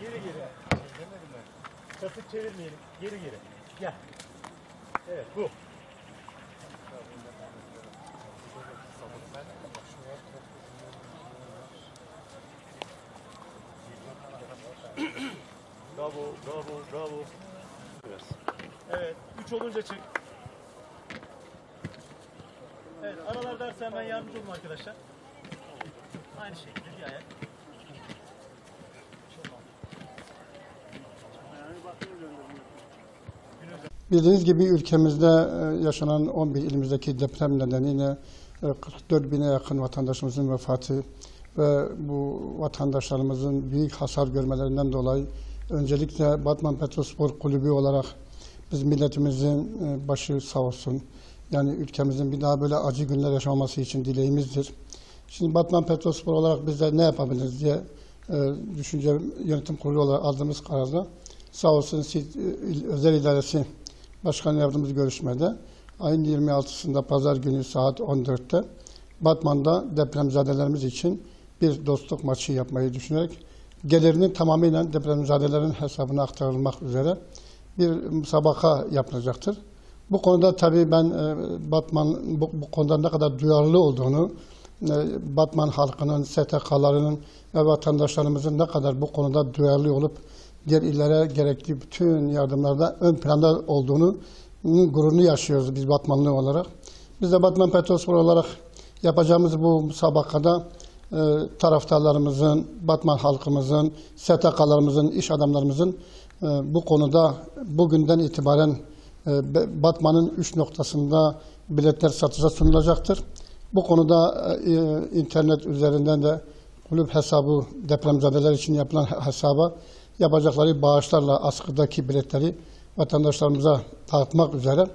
Geri geri. Kasıp çevirmeyelim. Geri geri. Gel. Evet, bu. Bravo, bravo, bravo. Evet, üç olunca çık. Evet, aralar derse hemen yardımcı olun arkadaşlar. Aynı şekilde bir ayak. Bildiğiniz gibi ülkemizde e, yaşanan 11 ilimizdeki deprem nedeniyle e, 44 bine yakın vatandaşımızın vefatı ve bu vatandaşlarımızın büyük hasar görmelerinden dolayı öncelikle Batman Petrospor Kulübü olarak biz milletimizin e, başı sağ olsun. Yani ülkemizin bir daha böyle acı günler yaşamaması için dileğimizdir. Şimdi Batman Petrospor olarak biz de ne yapabiliriz diye e, düşünce yönetim kurulu olarak aldığımız kararda sağ olsun e, özel idaresi Başkan yardımcımız görüşmede ayın 26'sında pazar günü saat 14'te Batman'da depremzadelerimiz için bir dostluk maçı yapmayı düşünerek gelirinin tamamıyla depremzadelerin hesabına aktarılmak üzere bir müsabaka yapılacaktır. Bu konuda tabii ben e, Batman bu, bu konuda ne kadar duyarlı olduğunu, e, Batman halkının, STK'larının ve vatandaşlarımızın ne kadar bu konuda duyarlı olup diğer illere gerekli bütün yardımlarda ön planda olduğunu gururunu yaşıyoruz biz Batmanlı olarak. Biz de Batman Petrospor olarak yapacağımız bu müsabakada e, taraftarlarımızın, Batman halkımızın, STK'larımızın, iş adamlarımızın e, bu konuda bugünden itibaren e, Batman'ın üç noktasında biletler satışa sunulacaktır. Bu konuda e, internet üzerinden de kulüp hesabı depremzadeler için yapılan hesaba yapacakları bağışlarla askıdaki biletleri vatandaşlarımıza dağıtmak üzere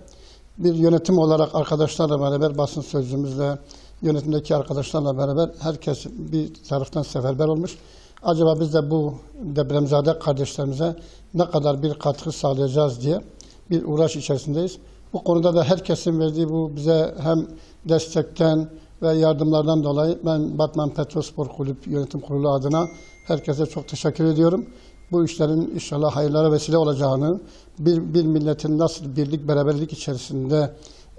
bir yönetim olarak arkadaşlarla beraber basın sözcüğümüzle yönetimdeki arkadaşlarla beraber herkes bir taraftan seferber olmuş. Acaba biz de bu depremzade kardeşlerimize ne kadar bir katkı sağlayacağız diye bir uğraş içerisindeyiz. Bu konuda da herkesin verdiği bu bize hem destekten ve yardımlardan dolayı ben Batman Petrospor Kulüp Yönetim Kurulu adına herkese çok teşekkür ediyorum. Bu işlerin inşallah hayırlara vesile olacağını, bir, bir milletin nasıl birlik, beraberlik içerisinde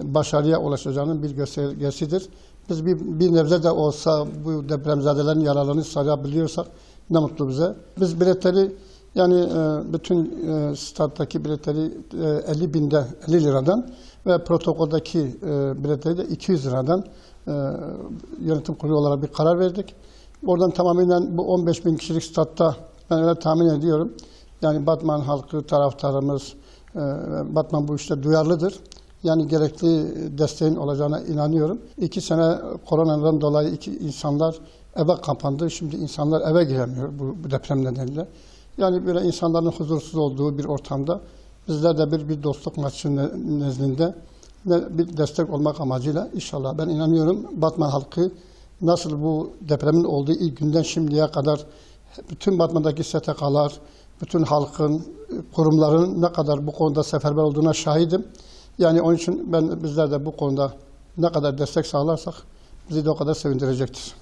başarıya ulaşacağının bir göstergesidir. Biz bir, bir nebze de olsa bu depremzadelerin yaralarını sarabiliyorsak ne mutlu bize. Biz biletleri yani e, bütün e, stat'taki biletleri e, 50 binde 50 liradan ve protokoldaki e, biletleri de 200 liradan e, yönetim kurulu olarak bir karar verdik. Oradan tamamen bu 15 bin kişilik statta ben öyle tahmin ediyorum. Yani Batman halkı, taraftarımız, e, Batman bu işte duyarlıdır. Yani gerekli desteğin olacağına inanıyorum. İki sene koronadan dolayı iki insanlar eve kapandı. Şimdi insanlar eve giremiyor bu, bu deprem nedeniyle. Yani böyle insanların huzursuz olduğu bir ortamda bizler de bir, bir dostluk maçı ne- nezdinde ne- bir destek olmak amacıyla inşallah ben inanıyorum Batman halkı nasıl bu depremin olduğu ilk günden şimdiye kadar bütün Batman'daki STK'lar, bütün halkın, kurumların ne kadar bu konuda seferber olduğuna şahidim. Yani onun için ben bizler de bu konuda ne kadar destek sağlarsak bizi de o kadar sevindirecektir.